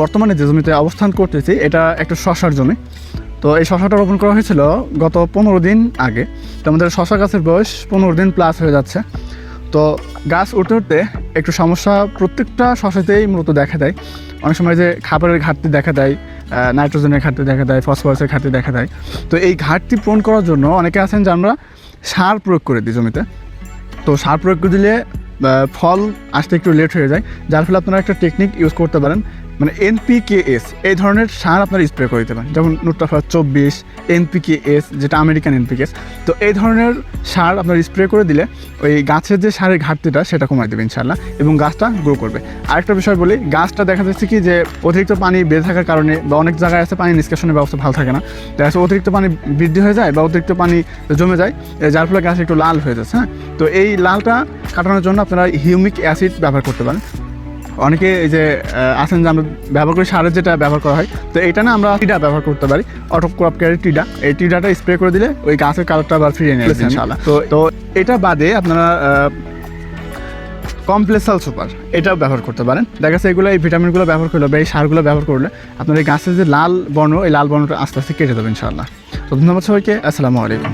বর্তমানে যে জমিতে অবস্থান করতেছি, এটা একটা শশার জমি। তো এই শশাটা রোপণ করা হয়েছিল গত পনেরো দিন আগে। তো আমাদের শশা গাছের বয়স পনেরো দিন প্লাস হয়ে যাচ্ছে। তো গাছ উঠতে উঠতে একটু সমস্যা, প্রত্যেকটা শশাতেই মূলত দেখা দেয়। অনেক সময় যে খাবারের ঘাটতি দেখা দেয় নাইট্রোজেনের ঘাটতি দেখা দেয়, ফসফরাসের ঘাটতি দেখা দেয়। তো এই ঘাটতি পূরণ করার জন্য অনেকে আছেন যে আমরা সার প্রয়োগ করে দিই জমিতে। তো সার প্রয়োগ করে দিলে ফল আসতে একটু লেট হয়ে যায়। যার ফলে আপনারা একটা টেকনিক ইউজ করতে পারেন। মানে এনপিকেএস এই ধরনের সার আপনারা স্প্রে করে দিতে পারেন। যেমন নুট্রাফাস চব্বিশ এনপিকেএস যেটা আমেরিকান এনপিকেএস তো এই ধরনের সার আপনার স্প্রে করে দিলে ওই গাছের যে সারের ঘাটতিটা সেটা কমাই দেবে ইনশাল্লাহ এবং গাছটা গ্রো করবে। আরেকটা বিষয় বলি, গাছটা দেখা যাচ্ছে কি যে অতিরিক্ত পানি বেড়ে থাকার কারণে বা অনেক জায়গায় আছে পানি নিষ্কাশনের ব্যবস্থা ভালো থাকে না। দেখা যাচ্ছে অতিরিক্ত পানি বৃদ্ধি হয়ে যায় বা অতিরিক্ত পানি জমে যায় যার ফলে গাছ একটু লাল হয়ে যাচ্ছে হ্যাঁ? তো এই লালটা কাটানোর জন্য আপনারা হিউমিক অ্যাসিড ব্যবহার করতে পারেন। অনেকে এই যে আছেন যে আমরা ব্যবহার করি সারের যেটা ব্যবহার করা হয় তো এটা না আমরা টিডা ব্যবহার করতে পারি অটো ক্রপ ক্যারি টিডা। এই টিডাটা স্প্রে করে দিলে ওই গাছের কালারটা আবার ফিরিয়ে নিয়ে ইনশাআল্লাহ। তো তো এটা বাদে আপনারা কমপ্লেসাল সুপার এটাও ব্যবহার করতে পারেন। দেখা যাচ্ছে এগুলো এই ভিটামিনগুলো ব্যবহার করলে বা এই সারগুলো ব্যবহার করলে আপনার এই গাছের যে লাল বর্ণ এই লাল বর্ণটা আস্তে আস্তে কেটে দেবে ইনশাআল্লাহ। তো ধন্যবাদ সবাইকে আসসালামু আলাইকুম।